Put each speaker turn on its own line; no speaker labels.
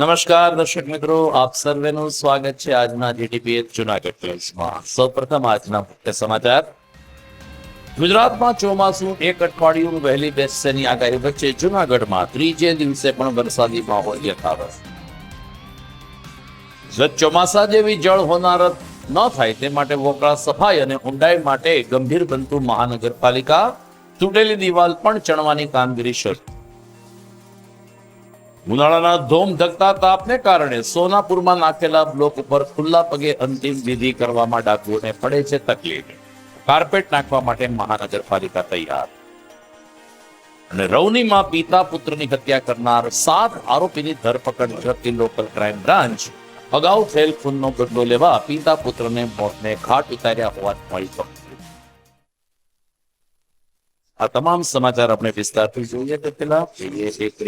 નમસ્કાર, દર્શક મિત્રો. આપ સર્વેનું સ્વાગત છે આજના જીટીપીએચ જુનાગઢ ન્યૂઝમાં. સૌપ્રથમ આજના મુખ્ય સમાચાર. ગુજરાતમાં ચોમાસું એક અઠવાડિયું વહેલી બેસશેની આગાહી વચ્ચે જુનાગઢમાં ત્રીજે દિવસે પણ વરસાદી માહોલ યથાવત. ચોમાસા જેવી જળ હોનારત ન થાય તે માટે વોકળા સફાઈ અને ઊંડાઈ માટે ગંભીર બનતું મહાનગરપાલિકા તૂટેલી દિવાલ પણ ચણવાની કામગીરી શરૂ. ઉનાળાના ધોમ ધકતા તાપને કારણે સોનાપુરમાં નાખેલા બ્લોક ઉપર ખુલ્લા પગે અંતિમ વિધિ કરવામાં ડાકુઓને પડે છે તકલીફ. કાર્પેટ નાખવા માટે મહાનગરપાલિકા તૈયાર. અને રૌનીમાં પિતા પુત્રની હત્યા કરનાર સાત આરોપીની ધરપકડ ઝડપી લોકલ ક્રાઇમ બ્રાન્ચ અગાઉ થયેલ ખૂનનો બદલો લેવા પિતા પુત્રને મોતને ઘાટ ઉતાર્યા હોવાનું મળી પકડ્યું આ તમામ સમાચાર આપણે વિસ્તારથી જોઈએ તે જોઈએ એક